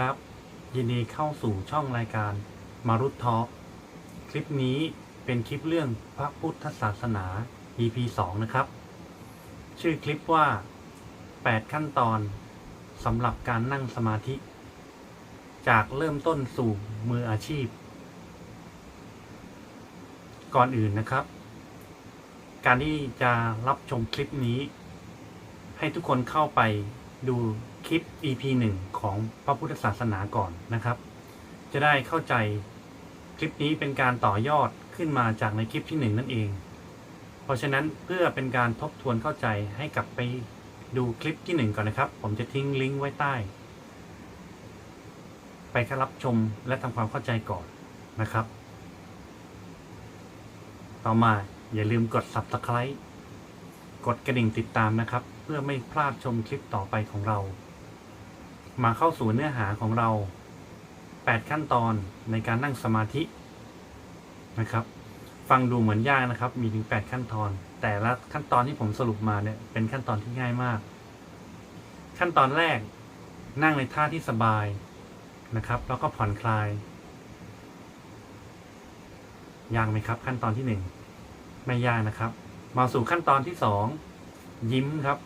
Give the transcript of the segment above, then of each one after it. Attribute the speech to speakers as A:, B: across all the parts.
A: ครับ ยินดีเข้าสู่ช่องรายการมารุตทอล์กคลิปนี้เป็นคลิปเรื่องพระพุทธศาสนา EP 2 นะครับ ชื่อคลิปว่า 8 ขั้นตอนสำหรับการนั่งสมาธิ จากเริ่มต้นสู่มืออาชีพ ก่อนอื่นนะครับ การที่จะรับชมคลิปนี้ ให้ทุกคนเข้าไป ดูคลิป EP 1 ของพระพุทธศาสนาก่อนนะครับ จะได้เข้าใจคลิปนี้เป็นการต่อยอดขึ้นมาจากในคลิปที่ 1 นั่นเอง เพราะฉะนั้นเพื่อเป็นการทบทวนเข้าใจให้กลับไปดูคลิปที่ 1 ก่อนนะครับ ผมจะทิ้งลิงก์ไว้ใต้ ไปรับชมและทำความเข้าใจก่อนนะครับ ต่อมาอย่าลืมกด subscribe กดกระดิ่งติดตามนะครับ พื่อไม่พลาดชมคลิปต่อไปของเรา มาเข้าสู่เนื้อหาของเรา 8 ขั้นตอนในการนั่งสมาธินะครับ ฟังดูเหมือนยากนะครับ มีถึง 8 ขั้นตอน แต่ละขั้นตอนที่ผมสรุปมาเนี่ยเป็นขั้นตอนที่ง่ายมาก ขั้นตอนแรกนั่งในท่าที่สบายนะครับ แล้วก็ผ่อนคลายยากไหมครับ ขั้นตอนที่หนึ่งไม่ยากนะครับ มาสู่ขั้นตอนที่สองยิ้มครับ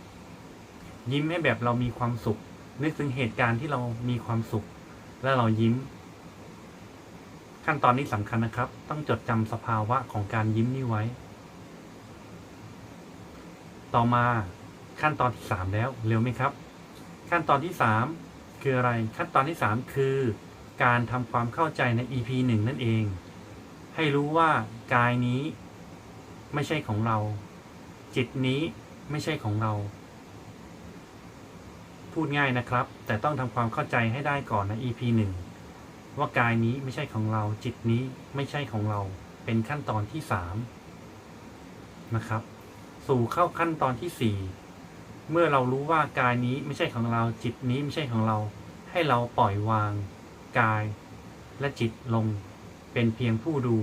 A: ยิ้มให้แบบเรามีความสุขนึกถึงเหตุการณ์ที่เรามีความสุข และเรายิ้ม ขั้นตอนนี้สำคัญนะครับ ต้องจดจำสภาวะของการยิ้มนี้ไว้ ต่อมาขั้นตอนที่สามแล้วเร็วไหมครับ ขั้นตอนที่สามคืออะไรขั้นตอนที่สามคือ การทำความเข้าใจใน EP หนึ่งนั่นเอง ให้รู้ว่ากายนี้ ไม่ใช่ของเรา จิตนี้ไม่ใช่ของเรา พูดง่ายนะครับ แต่ต้องทำความเข้าใจให้ได้ก่อนใน EP หนึ่งว่ากายนี้ไม่ใช่ของเรา จิตนี้ไม่ใช่ของเรา เป็นขั้นตอนที่สามนะครับ สู่เข้าขั้นตอนที่สี่เมื่อเรารู้ว่ากายนี้ไม่ใช่ของเรา จิตนี้ไม่ใช่ของเรา ให้เราปล่อยวาง กาย และจิตลง เป็นเพียงผู้ดู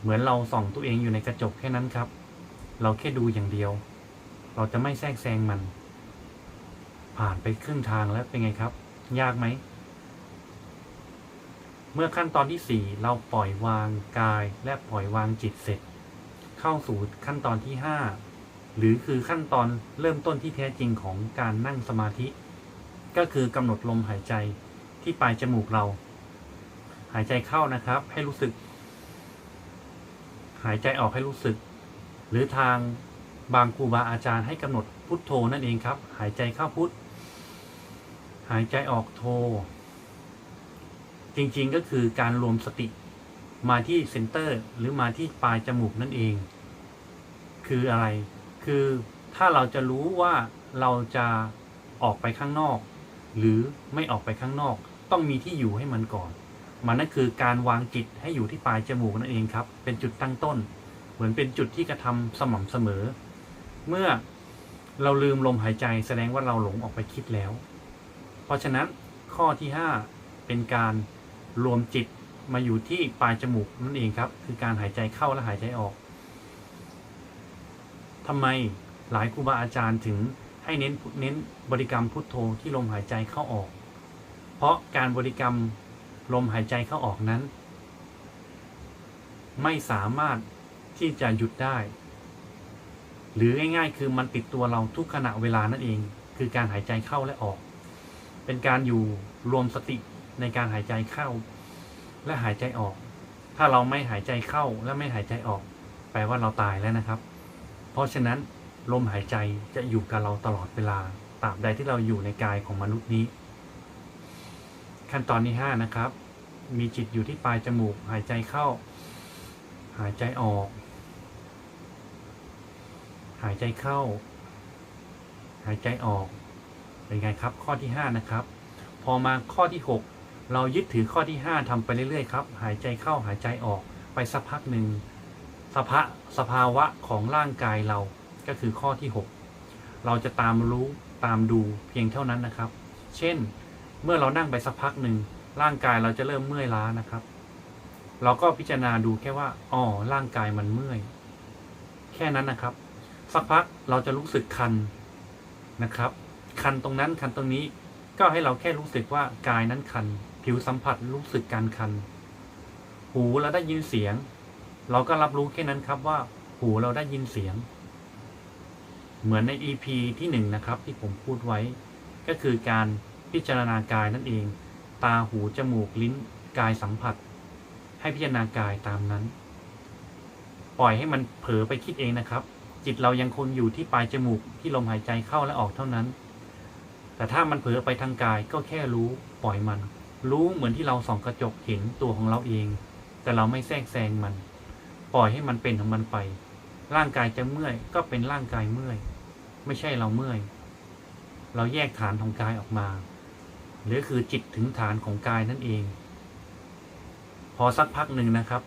A: เหมือนเราส่องตัวเองอยู่ในกระจกแค่นั้นครับ เราแค่ดูอย่างเดียว เราจะไม่แทรกแซงมัน ผ่านไปครึ่งทางแล้วเป็นไงครับ ยากไหม เมื่อขั้นตอนที่สี่เราปล่อยวางกายและปล่อยวางจิตเสร็จ เข้าสู่ขั้นตอนที่ห้าหรือคือขั้นตอนเริ่มต้นที่แท้จริงของการนั่งสมาธิ ก็คือกำหนดลมหายใจที่ปลายจมูกเรา หายใจเข้านะครับให้รู้สึก หายใจออกให้รู้สึก หรือทางบางครูบาอาจารย์ให้กำหนดพุทโธนั่นเองครับ หายใจเข้าพุท หายใจออกโท จริงๆก็คือการรวมสติมาที่เซนเตอร์ หรือมาที่ปลายจมูกนั่นเอง คืออะไร คือถ้าเราจะรู้ว่าเราจะออกไปข้างนอก หรือไม่ออกไปข้างนอก ต้องมีที่อยู่ให้มันก่อน มันนั่นคือการวางจิตให้อยู่ที่ปลายจมูกนั่นเองครับ เป็นจุดตั้งต้น เหมือนเป็นจุดที่กระทำสม่ำเสมอ เมื่อเราลืมลมหายใจแสดงว่าเราหลงออกไปคิดแล้ว เพราะฉะนั้นข้อที่ 5 เป็นการรวมจิตมาอยู่ที่ปลายจมูกนั่นเองครับ คือการหายใจเข้าและหายใจออกทำไมหลายครูบาอาจารย์ถึงให้เน้นเน้นบริกรรมพุทโธที่ลมหายใจเข้าออก เพราะการบริกรรมลมหายใจเข้าออกนั้น ไม่สามารถที่จะหยุดได้ หรือง่ายๆ คือมันติดตัวเราทุกขณะเวลานั่นเอง คือการหายใจเข้าและออก เป็นการอยู่รวมสติในการหายใจเข้า และหายใจออก ถ้าเราไม่หายใจเข้าและไม่หายใจออก แปลว่าเราตายแล้วนะครับ เพราะฉะนั้นลมหายใจจะอยู่กับเราตลอดเวลาตราบใดที่เราอยู่ในกายของมนุษย์นี้ ขั้นตอนที่ห้านะครับ มีจิตอยู่ที่ปลายจมูก หายใจเข้า หายใจออก หายใจเข้า หายใจออก เป็นไงครับข้อที่ห้านะครับ พอมาข้อที่หกเรายึดถือข้อที่ห้าทำไปเรื่อยๆครับ หายใจเข้าหายใจออกไปสักพักหนึ่งสภาสภาวะของร่างกายเราก็คือข้อที่หกเราจะตามรู้ตามดูเพียงเท่านั้นนะครับ เช่น เมื่อเรานั่งไปสักพักหนึ่งร่างกายเราจะเริ่มเมื่อยล้านะครับ เราก็พิจารณาดูแค่ว่าอ๋อร่างกายมันเมื่อย แค่นั้นนะครับ สักพักเราจะรู้สึกคันนะครับ คันตรงนั้นคันตรงนี้ก็ให้เราแค่รู้สึกว่ากายนั้นคัน ผิวสัมผัสรู้สึกการคัน หูเราได้ยินเสียง เราก็รับรู้แค่นั้นครับว่า หูเราได้ยินเสียง เหมือนใน EP ที่หนึ่งนะครับ ที่ผมพูดไว้ ก็คือการพิจารณากายนั่นเอง ตาหูจมูกลิ้นกายสัมผัส ให้พิจารณากายตามนั้น ปล่อยให้มันเผลอไปคิดเองนะครับ จิตเรายังคงอยู่ที่ปลายจมูกที่ลมหายใจเข้าและออกเท่านั้น แต่ถ้ามันเผลอไปทางกายก็แค่รู้ปล่อยมัน รู้เหมือนที่เราส่องกระจกเห็นตัวของเราเอง แต่เราไม่แทรกแซงมัน ปล่อยให้มันเป็นของมันไป ร่างกายจะเมื่อยก็เป็นร่างกายเมื่อย ไม่ใช่เราเมื่อย เราแยกฐานของกายออกมาหรือคือจิตถึงฐานของกายนั่นเอง พอสักพักหนึ่งนะครับ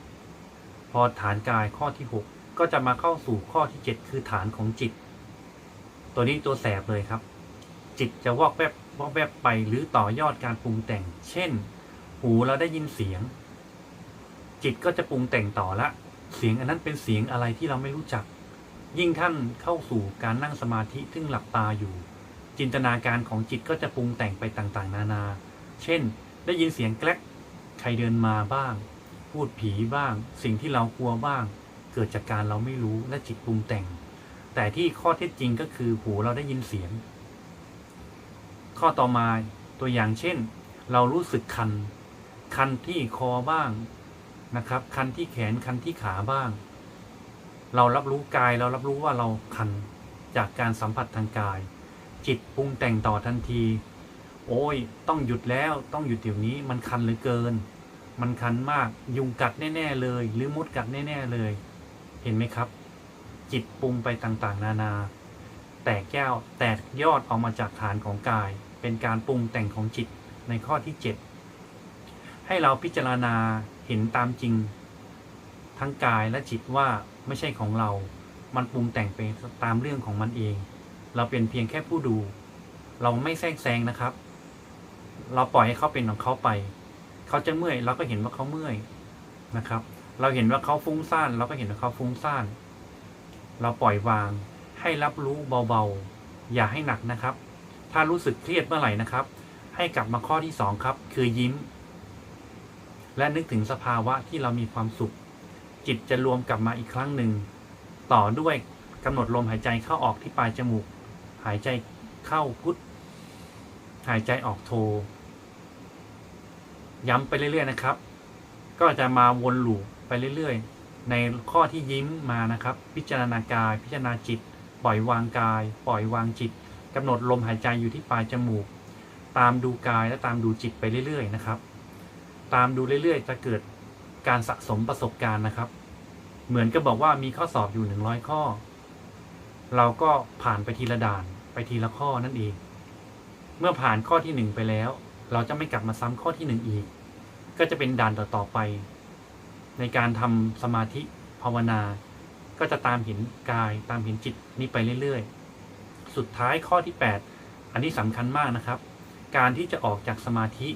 A: พอฐานกายข้อที่หกก็จะมาเข้าสู่ข้อที่เจ็ดคือฐานของจิต ตัวนี้ตัวแสบเลยครับ จิตจะวอกแวบวอกแวบไปหรือต่อยอดการปรุงแต่ง เช่น หูเราได้ยินเสียง จิตก็จะปรุงแต่งต่อละ เสียงอันนั้นเป็นเสียงอะไรที่เราไม่รู้จัก ยิ่งท่านเข้าสู่การนั่งสมาธิซึ่งหลับตาอยู่ จินตนาการของจิตก็จะปรุงแต่งไปต่างๆ นานา เช่น ได้ยินเสียงแกลกใครเดินมาบ้าง พูดผีบ้าง สิ่งที่เรากลัวบ้าง เกิดจากการเราไม่รู้และจิตปรุงแต่ง แต่ที่ข้อเท็จจริงก็คือหูเราได้ยินเสียง ข้อต่อมาตัวอย่างเช่น เรารู้สึกคัน คันที่คอบ้างนะครับ คันที่แขนคันที่ขาบ้าง เรารับรู้กายเรารับรู้ว่าเราคันจากการสัมผัสทางกาย จิตปรุงแต่งต่อทันที โอ้ย ต้องหยุดแล้วต้องหยุดเดี๋ยวนี้มันคันเหลือเกิน มันคันมากยุงกัดแน่ ๆ เลย หรือมดกัดแน่ ๆ เลย เห็นไหมครับ จิตปรุงไปต่างๆ นานา แตกแก้วแตกยอดออกมาจากฐานของกาย เป็นการปรุงแต่งของจิตในข้อที่ 7 ให้เราพิจารณาเห็นตามจริง ทั้งกายและจิตว่าไม่ใช่ของเรา มันปรุงแต่งไปตามเรื่องของมันเอง เราเป็นเพียงแค่ผู้ดู เราไม่แทรกแซงนะครับ เราปล่อยให้เขาเป็นของเขาไป เขาจะเมื่อยเราก็เห็นว่าเขาเมื่อยนะครับ เราเห็นว่าเขาฟุ้งซ่านเราก็เห็นว่าเขาฟุ้งซ่าน เราปล่อยวางให้รับรู้เบาๆ อย่าให้หนักนะครับ ถ้ารู้สึกเครียดเมื่อไหร่นะครับ ให้กลับมาข้อที่สองครับ คือยิ้ม และนึกถึงสภาวะที่เรามีความสุข จิตจะรวมกลับมาอีกครั้งหนึ่ง ต่อด้วยกำหนดลมหายใจเข้าออกที่ปลายจมูก หายใจเข้าพุทหายใจออกโท ย้ำไปเรื่อยๆนะครับ ก็จะมาวนลูปไปเรื่อยๆ ในข้อที่ยิ้มมานะครับ พิจารณากาย พิจารณาจิต ปล่อยวางกาย ปล่อยวางจิต กำหนดลมหายใจอยู่ที่ปลายจมูก ตามดูกายและตามดูจิตไปเรื่อยๆนะครับ ตามดูเรื่อยๆ จะเกิดการสะสมประสบการณ์นะครับ เหมือนกับบอกว่ามีข้อสอบอยู่หนึ่งร้อยข้อ เราก็ผ่านไปทีละด่านไปทีละข้อนั่นเอง เมื่อผ่านข้อที่หนึ่งไปแล้ว เราจะไม่กลับมาซ้ำข้อที่หนึ่งอีก ก็จะเป็นด่านต่อๆไป ในการทำสมาธิภาวนา ก็จะตามเห็นกายตามเห็นจิตนี้ไปเรื่อยๆ สุดท้ายข้อที่ 8 อันนี้สำคัญมากนะครับ การที่จะออกจากสมาธิ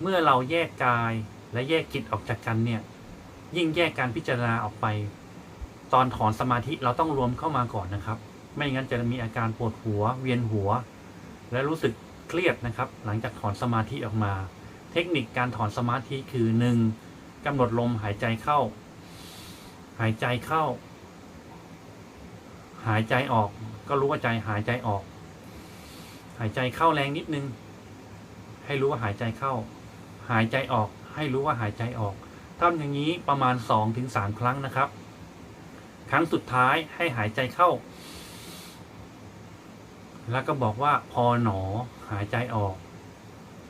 A: เมื่อเราแยกกายและแยกจิตออกจากกันเนี่ย ยิ่งแยกการพิจารณาออกไป ตอนถอนสมาธิเราต้องรวมเข้ามาก่อนนะครับ ไม่งั้นจะมีอาการปวดหัว เวียนหัว และรู้สึกเครียดนะครับ หลังจากถอนสมาธิออกมา เทคนิคการถอนสมาธิคือหนึ่งกำหนดลมหายใจเข้า หายใจเข้า หายใจออก ก็รู้ว่าใจหายใจออก หายใจเข้าแรงนิดนึง ให้รู้ว่าหายใจเข้า หายใจออก ให้รู้ว่าหายใจออกทำอย่างนี้ประมาณสองถึงสามครั้งนะครับ ครั้งสุดท้ายให้หายใจเข้า แล้วก็บอกว่าพอหนอ หายใจออก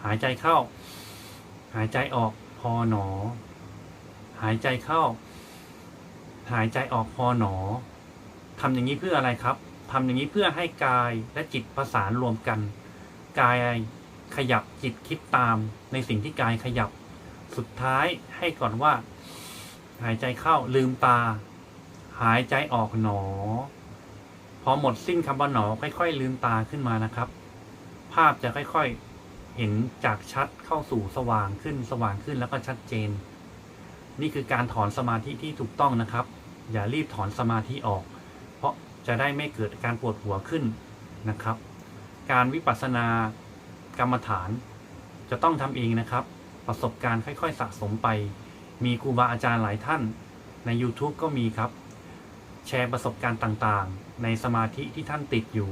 A: หายใจเข้า หายใจออก พอหนอ หายใจเข้า หายใจออกพอหนอทำอย่างนี้เพื่ออะไรครับ ทำอย่างนี้เพื่อให้กายและจิตประสานรวมกัน กายขยับจิตคิดตามในสิ่งที่กายขยับ สุดท้ายให้ก่อนว่า หายใจเข้าลืมตา หายใจออกหนอ พอหมดสิ้นคำว่าหนอค่อย ๆ ลืมตาขึ้นมานะครับ ภาพจะค่อยๆเห็นจากชัดเข้าสู่สว่างขึ้นสว่างขึ้นแล้วก็ชัดเจน นี่คือการถอนสมาธิที่ถูกต้องนะครับ อย่ารีบถอนสมาธิออก จะได้ไม่เกิดการปวดหัวขึ้นนะครับ การวิปัสสนากรรมฐานจะต้องทำเองนะครับ ประสบการณ์ค่อยๆ สะสมไป มีครูบาอาจารย์หลายท่านใน YouTube ก็มีครับ แชร์ประสบการณ์ต่างๆ ในสมาธิที่ท่านติดอยู่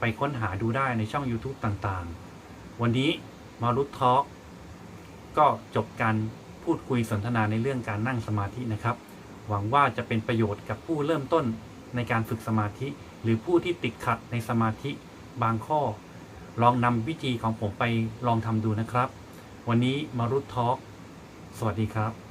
A: ไปค้นหาดูได้ในช่อง YouTube ต่างๆ วันนี้มารุตทอล์กก็จบการพูดคุยสนทนาในเรื่องการนั่งสมาธินะครับ หวังว่าจะเป็นประโยชน์กับผู้เริ่มต้น ในการฝึกสมาธิ หรือผู้ที่ติดขัดในสมาธิบางข้อ ลองนำวิธีของผมไปลองทำดูนะครับ วันนี้มารุททอล์กสวัสดีครับ